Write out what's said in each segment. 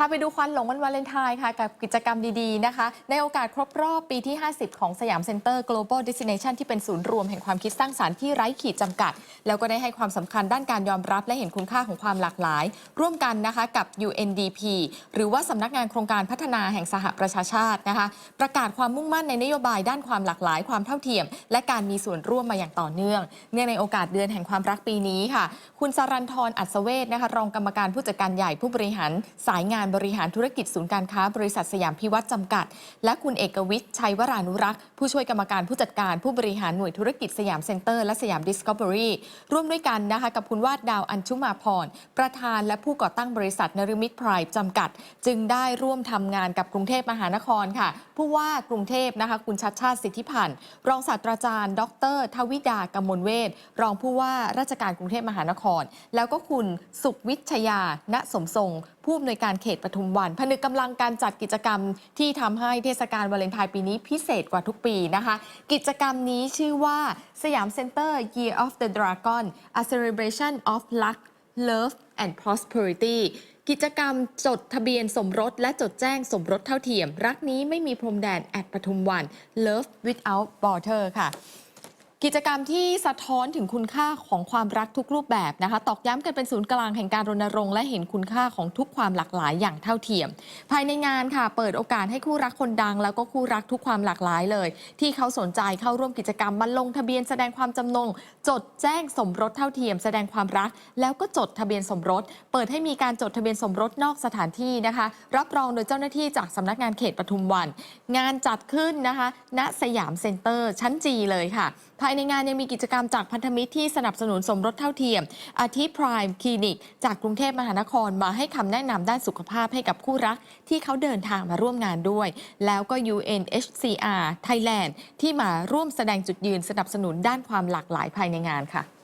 พาไปดูควันหลงวันวาเลนไทน์ค่ะ กับกิจกรรมดีๆนะคะ ในโอกาสครบรอบปีที่ 50 ของสยามเซ็นเตอร์ global destination ที่เป็นศูนย์รวมแห่งความคิดสร้างสารรค์ที่ไร้ขีดจำกัด แล้วก็ได้ให้ความสำคัญด้านการยอมรับและเห็นคุณค่าของความหลากหลาย ร่วมกันนะคะกับ UNDP หรือว่าสำนักงานโครงการพัฒนาแห่งสหประชาชาตินะคะ ประกาศความมุ่งมั่นในนโยบายด้านความหลากหลาย ความเท่าเทียม และการมีส่วนร่วมมาอย่างต่อเนื่องเนื่องในโอกาสเดือนแห่งความรักปีนี้ค่ะ คุณสรันทรอัศเวศนะคะรองกรรมการผู้จัดการใหญ่ผู้บริหารสายงานบริหารธุรกิจศูนย์การค้าบริษัทสยามพิวัตรจำกัด และคุณเอกวิทย์ชัยวรานุรักษ์ ผู้ช่วยกรรมการผู้จัดการผู้บริหารหน่วยธุรกิจสยามเซ็นเตอร์และสยามดิสคัฟเวอรี่ร่วมด้วยกันนะคะกับคุณวาดดาวอัญชุมาพร ประธานและผู้ก่อตั้งบริษัทนรมิตไพร์จำกัด จึงได้ร่วมทำงานกับกรุงเทพมหานครค่ะ ผู้ว่ากรุงเทพนะคะคุณชัดชาติสิทธิพันธ์รองศาสตราจารย์ ดร ทวิดากมลเวทรองผู้ว่าราชการกรุงเทพมหานคร แล้วก็คุณสุขวิชยาณสมทรง ผู้อำนวยการเขตปทุมวัน ผนึกกำลังการจัดกิจกรรมที่ทำให้เทศกาลวาเลนไทน์ปีนี้พิเศษกว่าทุกปีนะคะ กิจกรรมนี้ชื่อว่าสยามเซ็นเตอร์ Year of the Dragon a celebration of luck love and prosperity กิจกรรมจดทะเบียนสมรส และจดแจ้งสมรสเท่าเทียม รักนี้ไม่มีพรมแดนแอดปทุมวัน Love without border ค่ะ กิจกรรมที่สะท้อนถึงคุณค่าของความรักทุกรูปแบบนะคะ ตอกย้ำกันเป็นศูนย์กลางแห่งการรณรงค์และเห็นคุณค่าของทุกความหลากหลายอย่างเท่าเทียม ภายในงานค่ะ เปิดโอกาสให้คู่รักคนดัง แล้วก็คู่รักทุกความหลากหลายเลย ที่เขาสนใจเข้าร่วมกิจกรรมมาลงทะเบียนแสดงความจำนง จดแจ้งสมรสเท่าเทียม แสดงความรัก แล้วก็จดทะเบียนสมรส เปิดให้มีการจดทะเบียนสมรสนอกสถานที่นะคะ รับรองโดยเจ้าหน้าที่จากสำนักงานเขตปทุมวัน งานจัดขึ้นนะคะณสยามเซ็นเตอร์ชั้นจีเลยค่ะายในงานยังมีกิจกรรมจากพันธมิตรที่สนับสนุนสมรสเท่าเทียม อาทิพรายคลินิก จากกรุงเทพมหานครมาให้คำแนะนำด้านสุขภาพให้กับคู่รักที่เขาเดินทางมาร่วมงานด้วย แล้วก็ UNHCR Thailand ที่มาร่วมแสดงจุดยืนสนับสนุนด้านความหลากหลายภายในงานค่ะ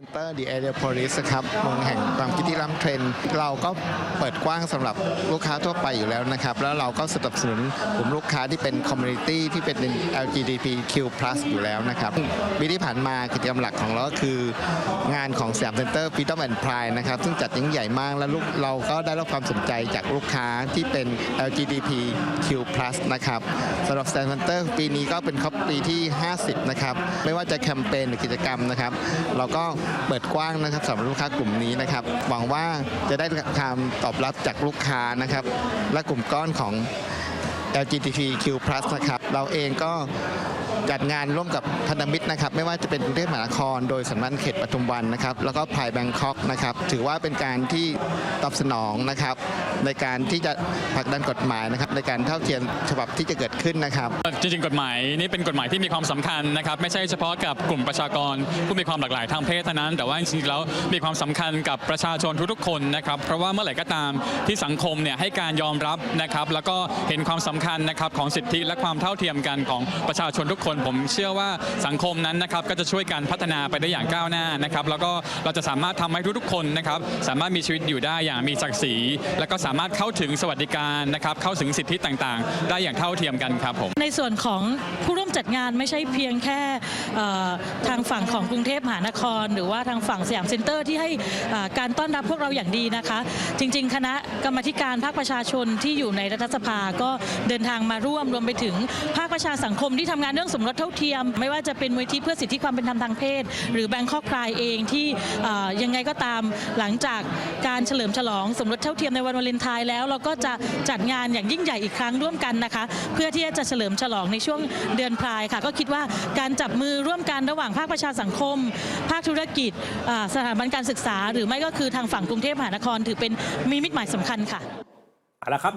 เซ็นเตอร์ดีเอเดโพลิสครับเมืองแห่งความคิดที่ล้ำเทรนด์เราก็เปิดกว้างสำหรับลูกค้าทั่วไปอยู่แล้วนะครับ แล้วเราก็สนับสนุนกลุ่มลูกค้าที่เป็นคอมมูนิตี้ที่เป็น LGBTQ+ อยู่แล้วนะครับปีที่ผ่านมากิจกรรมหลักของเราก็คืองานของสยามเซ็นเตอร์ Freedom and Pride นะครับ ซึ่งจัดยิ่งใหญ่มากแล้วลูกเราก็ได้รับความสนใจจากลูกค้าที่เป็น LGBTQ+ นะครับสำหรับสยามเซ็นเตอร์ปีนี้ก็เป็นครบปีที่ 50 นะครับ ไม่ว่าจะแคมเปญหรือกิจกรรมนะครับ เราก็เปิดกว้างนะครับสำหรับลูกค้ากลุ่มนี้นะครับหวังว่าจะได้การตอบรับจากลูกค้านะครับ และกลุ่มก้อนของ LGBTQ+ นะครับ เราเองก็จัดงานร่วมกับพันธมิตรนะครับ ไม่ว่าจะเป็นกรุงเทพมหานคร โดยสำนักเขตปทุมวันนะครับ แล้วก็พายแบงคอกนะครับ ถือว่าเป็นการที่ตอบสนองนะครับ ในการที่จะผลักดันกฎหมายนะครับ ในการเท่าเทียมฉบับที่จะเกิดขึ้นนะครับ จริงๆ กฎหมายนี้เป็นกฎหมายที่มีความสำคัญนะครับ ไม่ใช่เฉพาะกับกลุ่มประชากรผู้มีความหลากหลายทางเพศเท่านั้น แต่ว่าจริงๆแล้วมีความสำคัญกับประชาชนทุกๆคนนะครับ เพราะว่าเมื่อไหร่ก็ตามที่สังคมเนี่ยให้การยอมรับนะครับ แล้วก็เห็นความสำคัญนะครับของสิทธิและความเท่าเทียมกันของประชาชนทุกคนผมเชื่อว่าสังคมนั้นนะครับก็จะช่วยกันพัฒนาไปได้อย่างก้าวหน้านะครับแล้วก็เราจะสามารถทำให้ทุกๆคนนะครับสามารถมีชีวิตอยู่ได้อย่างมีศักดิ์ศรี และก็สามารถเข้าถึงสวัสดิการนะครับเข้าถึงสิทธิต่างๆ ได้อย่างเท่าเทียมกันครับผมในส่วนของผู้ร่วมจัดงานไม่ใช่เพียงแค่ทางฝั่งของกรุงเทพมหานคร หรือว่าทางฝั่งสยามเซ็นเตอร์ที่ให้การต้อนรับพวกเราอย่างดีนะคะ จริง ๆ คณะกรรมธิการภาคประชาชนที่อยู่ในรัฐสภาก็เดินทางมาร่วมรวมไปถึงภาคประชาสังคมที่ทำงานเรื่องสมรสเท่าเทียม ไม่ว่าจะเป็นมูลที่เพื่อสิทธิความเป็นธรรมทางเพศ หรือแบงคอกพรายเองที่ยังไงก็ตามหลังจากการเฉลิมฉลองสมรสเท่าเทียมในวันวาเลนไทน์แล้วเราก็จะจัดงานอย่างยิ่งใหญ่อีกครั้งร่วมกันนะคะ เพื่อที่จะเฉลิมฉลองในช่วงเดือนพรายค่ะ ก็คิดว่าการจับมือร่วมกันระหว่างภาคประชาสังคม ภาคธุรกิจสถาบันการศึกษา หรือไม่ก็คือทางฝั่งกรุงเทพมหานครถือเป็นมีมิตรหมายสำคัญค่ะเอาละครับ